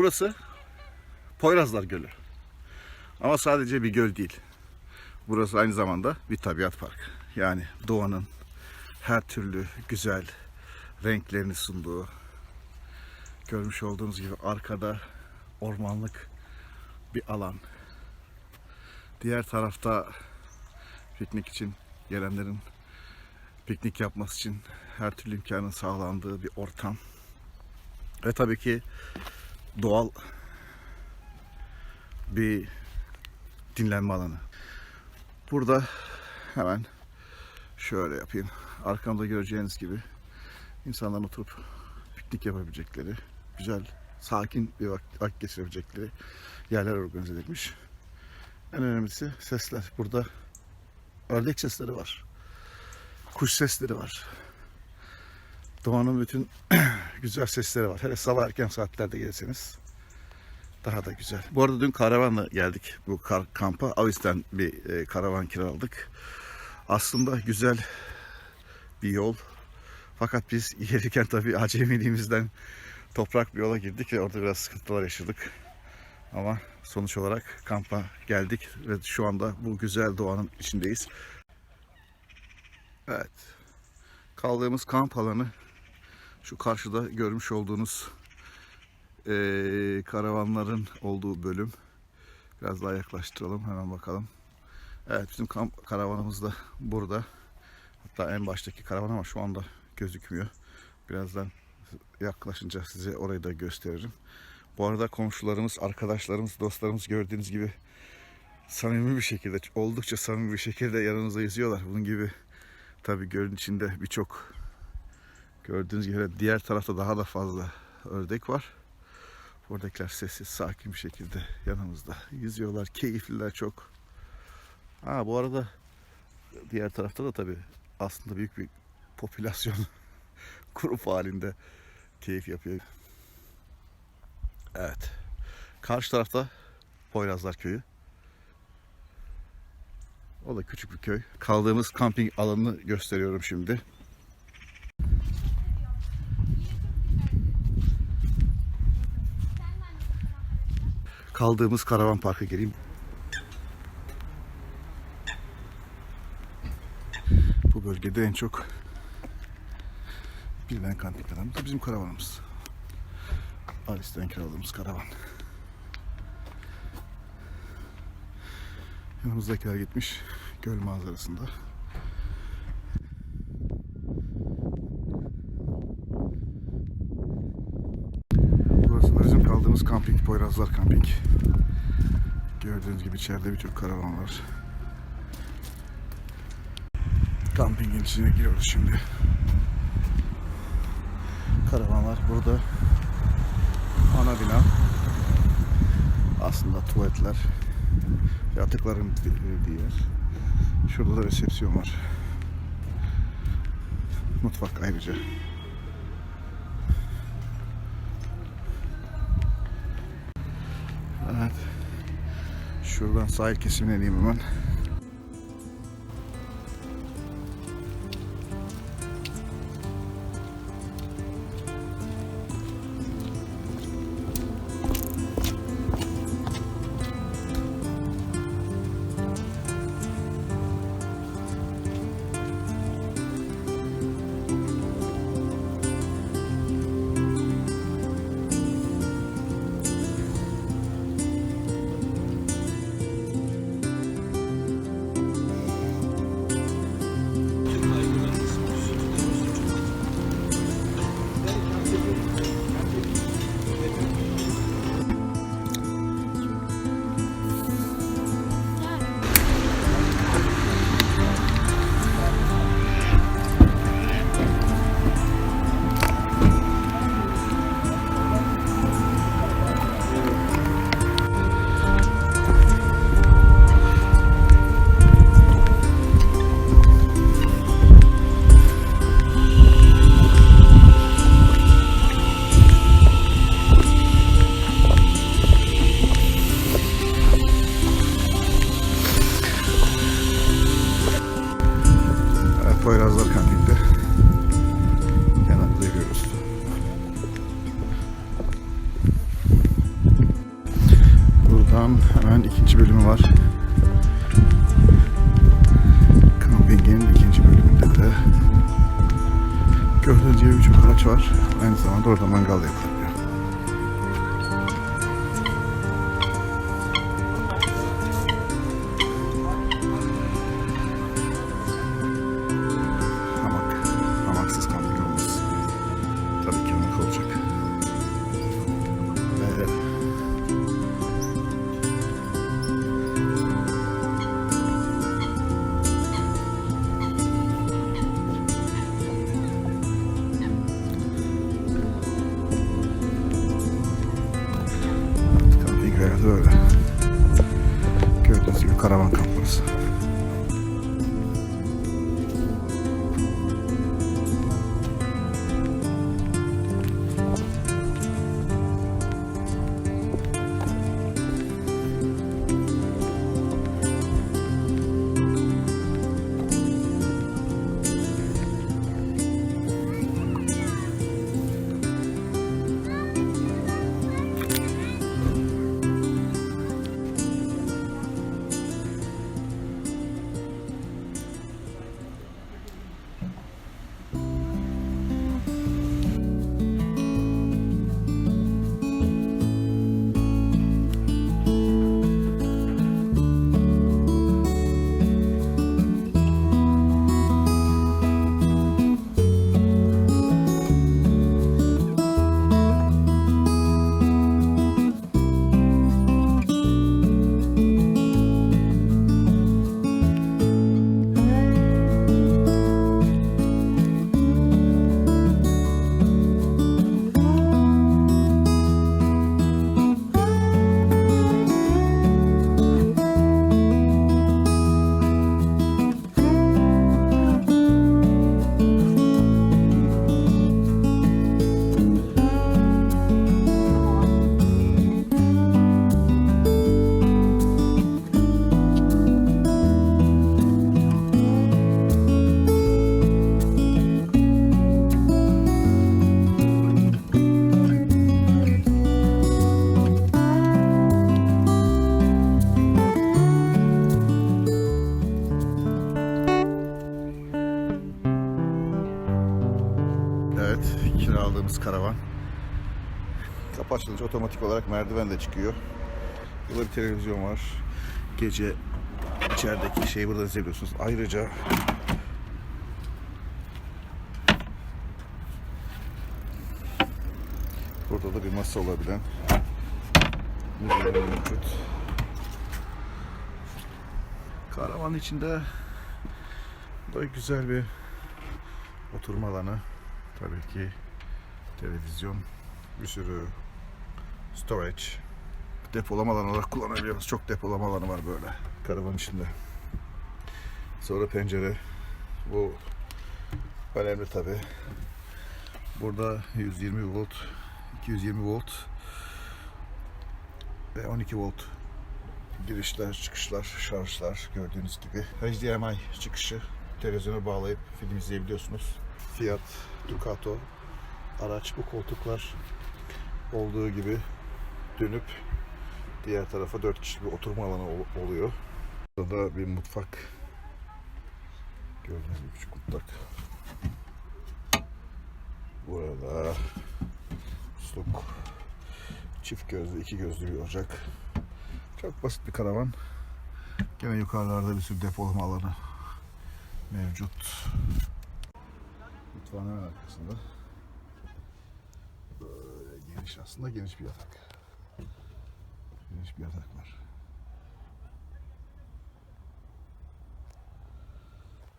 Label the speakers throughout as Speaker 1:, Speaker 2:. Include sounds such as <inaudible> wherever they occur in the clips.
Speaker 1: Burası Poyrazlar Gölü. Ama sadece bir göl değil. Burası aynı zamanda bir tabiat parkı. Yani doğanın her türlü güzel renklerini sunduğu, görmüş olduğunuz gibi arkada ormanlık bir alan. Diğer tarafta piknik için gelenlerin piknik yapması için her türlü imkanın sağlandığı bir ortam. Ve tabii ki doğal bir dinlenme alanı. Burada hemen şöyle yapayım. Arkamda göreceğiniz gibi insanların oturup piknik yapabilecekleri, güzel, sakin bir vakit, geçirebilecekleri yerler organize edilmiş. En önemlisi sesler. Burada ördek sesleri var. Kuş sesleri var. Doğanın bütün <clears throat> güzel sesleri var. Hele sabah erken saatlerde gelirseniz daha da güzel. Bu arada dün karavanla geldik bu kar, kampa. Avis'ten bir e, karavan kiraladık. Aslında güzel bir yol. Fakat biz <laughs> gelirken tabii acemiliğimizden toprak bir yola girdik ve orada biraz sıkıntılar yaşadık. Ama sonuç olarak kampa geldik ve şu anda bu güzel doğanın içindeyiz. Evet. Kaldığımız kamp alanı şu karşıda görmüş olduğunuz eee, karavanların olduğu bölüm. Biraz daha yaklaştıralım hemen bakalım. Evet bizim kamp karavanımız da burada. Hatta en baştaki karavan ama şu anda gözükmüyor. Birazdan yaklaşınca size orayı da gösteririm. Bu arada komşularımız, arkadaşlarımız, dostlarımız gördüğünüz gibi samimi bir şekilde, oldukça samimi bir şekilde yanınıza yüzüyorlar. Bunun gibi tabii gölün içinde birçok gördüğünüz gibi diğer tarafta daha da fazla ördek var. Buradakiler sessiz, sakin bir şekilde yanımızda yüzüyorlar. Keyifliler çok. Ha bu arada diğer tarafta da tabii aslında büyük bir popülasyon <laughs> grup halinde keyif yapıyor. Evet. Karşı tarafta Poyrazlar Köyü. O da küçük bir köy. Kaldığımız kamping alanını gösteriyorum şimdi. Kaldığımız karavan parka geleyim. Bu bölgede en çok bilinen kampinglerden de bizim karavanımız. Alice'den kiraladığımız karavan. Yanımızdakiler gitmiş göl manzarasında. Burası da bizim kaldığımız kamping, Poyrazlar Kamping. Gördüğünüz gibi içeride birçok karavan var. Kampingin içine giriyoruz şimdi. Karavanlar burada. Ana bina. Aslında tuvaletler. Yatıkların verildiği yer. Şurada da resepsiyon var. Mutfak ayrıca. Evet. Şuradan sahil kesimine ineyim hemen. Hemen ikinci bölümü var. Camping'in ikinci bölümünde de gördüğünüz gibi birçok araç var. Aynı zamanda orada mangal yapılıyor. Karavan kamp burası. Kapı açılınca otomatik olarak merdiven de çıkıyor. Burada bir televizyon var. Gece içerideki şeyi burada izleyebiliyorsunuz. Ayrıca burada da bir masa olabilen mevcut. Karavan içinde da güzel bir oturma alanı. Tabii ki televizyon, bir sürü storage, depolama alanı olarak kullanabiliyoruz. Çok depolama alanı var böyle karavan içinde. Sonra pencere. Bu önemli tabii. Burada 120 volt, 220 volt ve 12 volt girişler, çıkışlar, şarjlar gördüğünüz gibi. HDMI çıkışı televizyona bağlayıp film izleyebiliyorsunuz. Fiat Ducato araç bu koltuklar olduğu gibi dönüp diğer tarafa 4 kişi bir oturma alanı ol- oluyor. Burada bir mutfak. Gördüğünüz gibi küçük mutfak. Burada musluk, çift gözlü, iki gözlü bir ocak. Çok basit bir karavan. Gene yukarılarda bir sürü depolama alanı mevcut. Mutfağın hemen arkasında. Böyle geniş aslında geniş bir yatak. Yatak var.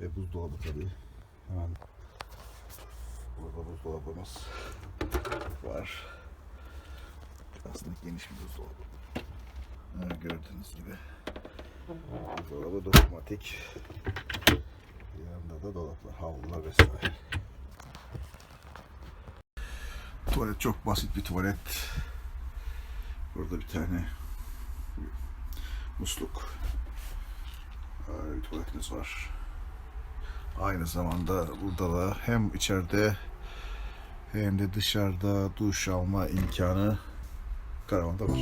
Speaker 1: Ve buzdolabı tabii. Hemen burada buzdolabımız var. Aslında geniş bir buzdolabı. Evet, gördüğünüz gibi. Buzdolabı dokunmatik. Yanında da dolaplar, havlular vesaire. Tuvalet çok basit bir tuvalet. Burada bir tane musluk. Böyle bir tuvaletimiz var. Aynı zamanda burada da hem içeride hem de dışarıda duş alma imkanı karavanda var.